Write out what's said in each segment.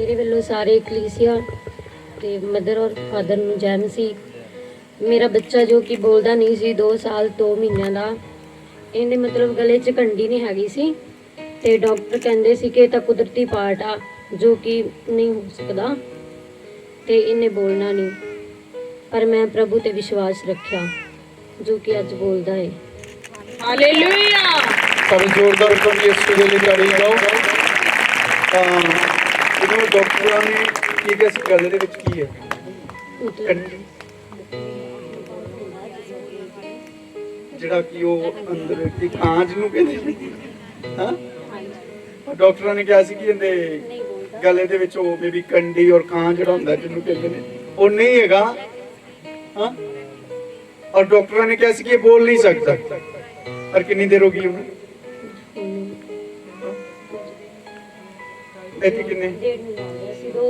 ਮੇਰੇ ਵੱਲੋਂ ਸਾਰੇ ਕਲੀਸਿਆ ਤੇ ਮਦਰ ਔਰ ਫਾਦਰ ਨੂੰ ਜੈ ਮਸੀਹ ਮੇਰਾ ਬੱਚਾ ਜੋ ਕਿ ਬੋਲਦਾ ਨਹੀਂ ਸੀ 2 ਸਾਲ 2 ਮਹੀਨਿਆਂ ਦਾ ਇਹਦੇ ਮਤਲਬ ਗਲੇ 'ਚ ਕੰਡੀ ਨਹੀਂ ਹੈਗੀ ਸੀ ਤੇ ਡਾਕਟਰ ਕਹਿੰਦੇ ਸੀ ਕਿ ਇਹ ਤਾਂ ਕੁਦਰਤੀ ਪਾਰਟ ਆ ਜੋ ਕਿ ਨਹੀਂ ਹੋ ਸਕਦਾ ਤੇ ਇਹਨੇ ਬੋਲਣਾ ਨਹੀਂ। ਪਰ ਮੈਂ ਪ੍ਰਭੂ ਤੇ ਵਿਸ਼ਵਾਸ ਰੱਖਿਆ ਜੋ ਕਿ ਅੱਜ ਬੋਲਦਾ ਹੈ ਹਾਲੇਲੂਇਆ ਪਰ ਜ਼ੋਰਦਾਰ ਰਕਮ ਯਿਸੂ ਦੇ ਲਈ ਤਾੜੀ ਲਗਾਓ ਤਾਂ ਇਹਨੂੰ ਡਾਕਟਰਾਂ ਨੇ ਕੀ ਕਿਹਾ ਸੀ? ਗੱਲ ਦੇ ਵਿੱਚ ਕੀ ਹੈ? ਮਤਲਬ ਜਿਹੜਾ ਕਿ ਉਹ ਅੰਦਰ ਦੀ ਕਾਂਜ ਨੂੰ ਕਹਿੰਦੇ ਹਾਂ? ਡਾਕਟਰਾਂ ਨੇ ਕਿਹਾ ਸੀ ਕਿ ਇਹਦੇ ਗਲੇ ਦੇ ਵਿੱਚ ਉਹ ਮੇਬੀ ਕੰਡੀ ਔਰ ਕਾਂ ਜਿਹੜਾ ਹੁੰਦਾ ਜਿਹਨੂੰ ਕਹਿੰਦੇ ਨੇ ਉਹ ਨਹੀਂ ਹੈਗਾ। ਹਾਂ? ਔਰ ਡਾਕਟਰਾਂ ਨੇ ਕਿਹਾ ਸੀ ਕਿ ਇਹ ਬੋਲ ਨਹੀਂ ਸਕਦਾ। ਪਰ ਕਿੰਨੀ ਦੇਰ ਹੋ ਗਈ ਉਹਨੂੰ? ਇੱਥੇ ਕਿੰਨੇ ਡੇਢ ਮਹੀਨਾ ਹੋ ਗਿਆ ਸੀ ਦੋ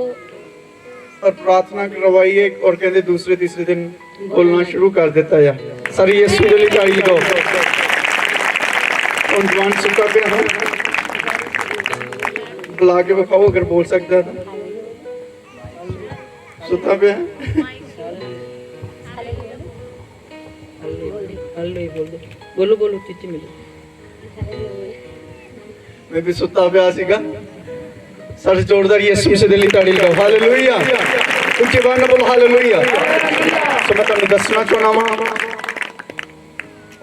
और प्रार्थना करवाई है और कहते दूसरे तीसरे दिन बोलना शुरू कर देता है सर ये सूर्य लिखाई लगाओ और जवान सुखा पे हम बुला के बखाओ अगर बोल सकता है सुता पे है ਹੱਲੇ ਬੋਲੋ ਬੋਲੋ ਬੋਲੋ ਚਿੱਚੀ ਮਿਲੋ मैं भी सुता पे सीगा सर సరి జోరుదారు యశుశదల్లి ਤਾੜੀਲਗਾ ਹਾਲੇਲੂਇਆ ਉੱਚੀ ਬਾਣ ਬੋਲ ਹਾਲੇਲੂਇਆ ਸੋ ਮੈਂ ਤੁਹਾਨੂੰ ਦੱਸਣਾ ਚਾਹਣਾ ਵਾਂ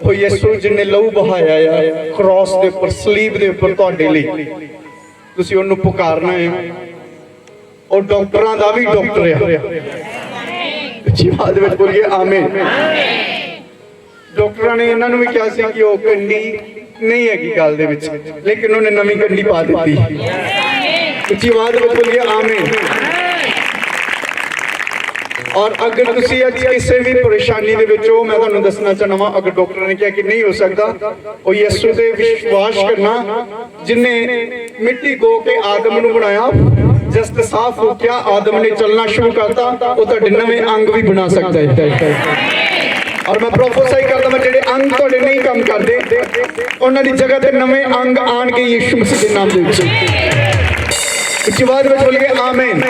ਉਹ ਯਿਸੂ ਜਿਹਨੇ ਲਹੂ ਬਹਾਇਆ ਆ ਕ੍ਰਾਸ ਦੇ ਉੱਪਰ ਸਲੀਬ ਦੇ ਉੱਪਰ ਤੁਹਾਡੇ ਲਈ। ਤੁਸੀਂ ਉਹਨੂੰ ਪੁਕਾਰਨਾ ਹੈ। ਉਹ ਡਾਕਟਰਾਂ ਦਾ ਵੀ ਡਾਕਟਰ ਆ। ਅੱਛੀ ਬਾਤ ਵਿੱਚ ਬੋਲੀਏ, ਆਮੇਨ। ਡਾਕਟਰਾਂ ਨੇ ਇਹਨਾਂ ਨੂੰ ਵੀ ਕਿਹਾ ਸੀ ਕਿ ਉਹ ਕੰਡੀ ਨਹੀਂ ਹੈਗੀ, ਗੱਲ ਦੇ ਵਿੱਚ। ਲੇਕਿਨ ਉਹਨੇ ਨਵੀਂ ਕੰਡੀ ਪਾ ਦਿੱਤੀ। ਉੱਚੀ ਆਵਾਜ਼ ਵਿੱਚ ਬੋਲੀਏ ਆਮੀਨ ਔਰ ਅਗਰ ਤੁਸੀਂ ਅੱਜ ਕਿਸੇ ਵੀ ਪਰੇਸ਼ਾਨੀ ਦੇ ਵਿੱਚ ਹੋ ਮੈਂ ਤੁਹਾਨੂੰ ਦੱਸਣਾ ਚਾਹਨਾ ਵਾਂ ਅਗਰ ਡਾਕਟਰ ਨੇ ਕਿਹਾ ਕਿ ਨਹੀਂ ਹੋ ਸਕਦਾ ਉਹ ਯਿਸੂ ਤੇ ਵਿਸ਼ਵਾਸ ਕਰਨਾ ਜਿਨੇ ਮਿੱਟੀ ਗੋ ਕੇ ਆਦਮ ਨੂੰ ਬਣਾਇਆ ਜਸਟ ਸਾਫ਼ ਹੋ ਗਿਆ ਆਦਮ ਨੇ ਚੱਲਣਾ ਸ਼ੁਰੂ ਕਰਤਾ ਉਹ ਤੁਹਾਡੇ ਨਵੇਂ ਅੰਗ ਵੀ ਬਣਾ ਸਕਦਾ ਹੈ ਔਰ ਮੈਂ ਪ੍ਰੋਫੈਸਾਈ ਕਰਦਾ ਮੈਂ ਜਿਹੜੇ ਅੰਗ ਤੁਹਾਡੇ ਨਹੀਂ ਕੰਮ ਕਰਦੇ ਉਹਨਾਂ ਦੀ ਜਗ੍ਹਾ ਤੇ ਨਵੇਂ ਅੰਗ ਆਣਗੇ ਯਿਸੂ ਮਸੀਹ ਦੇ ਨਾਮ ਦੇ ਵਿੱਚ ਉੱਚੀ ਆਵਾਜ਼ ਵਿੱਚ ਬੋਲੀਏ ਆਮੀਨ